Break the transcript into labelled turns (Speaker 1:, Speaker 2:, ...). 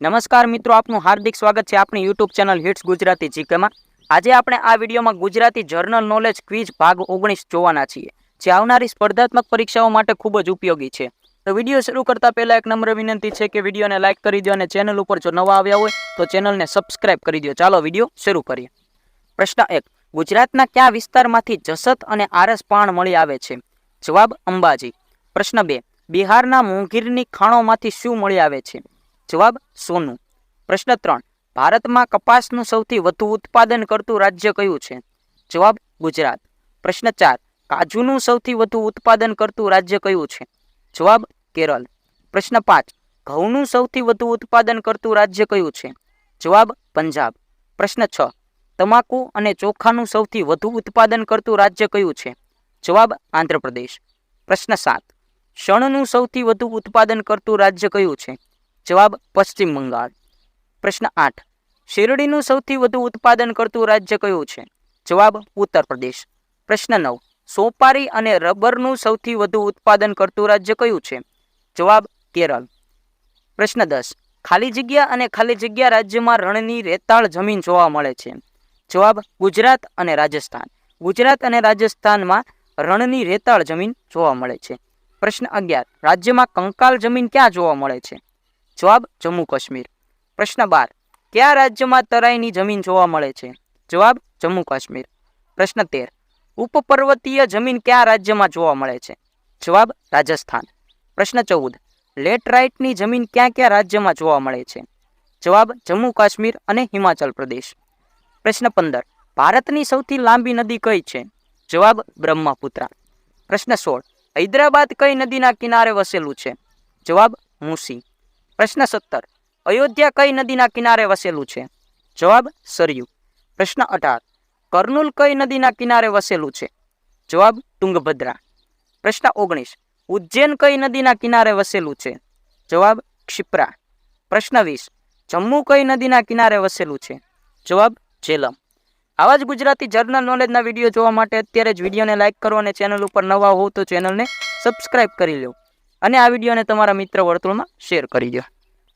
Speaker 1: નમસ્કાર મિત્રો, આપનું હાર્દિક સ્વાગત છે આપણી યુટ્યુબ ચેનલ હિટ્સ ગુજરાતી જીકેમાં. આજે આપણે આ વિડીયોમાં ગુજરાતી જર્નલ નોલેજ ક્વિઝ ભાગ ઓગણીસ જોવાના છીએ, જે આવનારી સ્પર્ધાત્મક પરીક્ષાઓ માટે ખૂબ જ ઉપયોગી છે. તો વીડિયો શરૂ કરતા પહેલાં એક નમ્ર વિનંતી છે કે વિડીયોને લાઇક કરી દો અને ચેનલ ઉપર જો નવા આવ્યા હોય, તો ચેનલને સબસ્ક્રાઇબ કરી દો. ચાલો વીડિયો શરૂ કરીએ. પ્રશ્ન એક, ગુજરાતના કયા વિસ્તારમાંથી જસત અને આરસ પાણ મળી આવે છે? જવાબ અંબાજી. પ્રશ્ન બે, બિહારના મુંગીરની ખાણોમાંથી શું મળી આવે છે? જવાબ સોનું. પ્રશ્ન ત્રણ. ભારતમાં કપાસનું સૌથી વધુ ઉત્પાદન કરતું રાજ્ય કયું છે? જવાબ ગુજરાત. પ્રશ્ન ચાર. કાજુનું સૌથી વધુ ઉત્પાદન કરતું રાજ્ય કયું છે? જવાબ કેરળ. પ્રશ્ન પાંચ. ઘઉંનું સૌથી વધુ ઉત્પાદન કરતું રાજ્ય કયું છે? જવાબ પંજાબ. પ્રશ્ન છ. તમાકુ અને ચોખાનું સૌથી વધુ ઉત્પાદન કરતું રાજ્ય કયું છે? જવાબ આંધ્રપ્રદેશ. પ્રશ્ન સાત. શણનું સૌથી વધુ ઉત્પાદન કરતું રાજ્ય કયું છે? જવાબ પશ્ચિમ બંગાળ. પ્રશ્ન આઠ. શેરડીનું સૌથી વધુ ઉત્પાદન કરતું રાજ્ય કયું છે? જવાબ ઉત્તર પ્રદેશ. પ્રશ્ન નવ. સોપારી અને રબરનું સૌથી વધુ ઉત્પાદન કરતું રાજ્ય કયું છે? જવાબ કેરળ. પ્રશ્ન દસ. ખાલી જગ્યા અને ખાલી જગ્યા રાજ્યમાં રણની રેતાળ જમીન જોવા મળે છે. જવાબ ગુજરાત અને રાજસ્થાન. ગુજરાત અને રાજસ્થાનમાં રણની રેતાળ જમીન જોવા મળે છે. પ્રશ્ન અગિયાર. રાજ્યમાં કંકાલ જમીન ક્યાં જોવા મળે છે? જવાબ જમ્મુ કાશ્મીર. પ્રશ્ન બાર, કયા રાજ્યમાં તરાઈની જમીન જોવા મળે છે? જવાબ જમ્મુ કાશ્મીર. પ્રશ્ન તેર, ઉપપર્વતીય જમીન કયા રાજ્યમાં જોવા મળે છે? જવાબ રાજસ્થાન. પ્રશ્ન ચૌદ, લેટરાઇટની જમીન ક્યાં ક્યાં રાજ્યમાં જોવા મળે છે? જવાબ જમ્મુ કાશ્મીર અને હિમાચલ પ્રદેશ. પ્રશ્ન પંદર, ભારતની સૌથી લાંબી નદી કઈ છે? જવાબ બ્રહ્મપુત્રા. પ્રશ્ન સોળ, હૈદરાબાદ કઈ નદીના કિનારે વસેલું છે? જવાબ મૂસી. પ્રશ્ન સત્તર. અયોધ્યા કઈ નદીના કિનારે વસેલું છે? જવાબ, સરયુ. પ્રશ્ન અઢાર. કર્નુલ કઈ નદીના કિનારે વસેલું છે? જવાબ, તુંગભદ્રા. પ્રશ્ન ઓગણીસ. ઉજ્જૈન કઈ નદીના કિનારે વસેલું છે? જવાબ, ક્ષિપ્રા. પ્રશ્ન વીસ. જમ્મુ કઈ નદીના કિનારે વસેલું છે? જવાબ, જેલમ. આવા જ ગુજરાતી જર્નલ નોલેજના વીડિયો જોવા માટે અત્યારે જ વિડીયોને લાઇક કરો અને ચેનલ ઉપર નવા હોવ તો ચેનલને સબસ્ક્રાઇબ કરી લો અને આ વિડીયોને તમારા મિત્ર વર્તુળમાં શેર કરી દો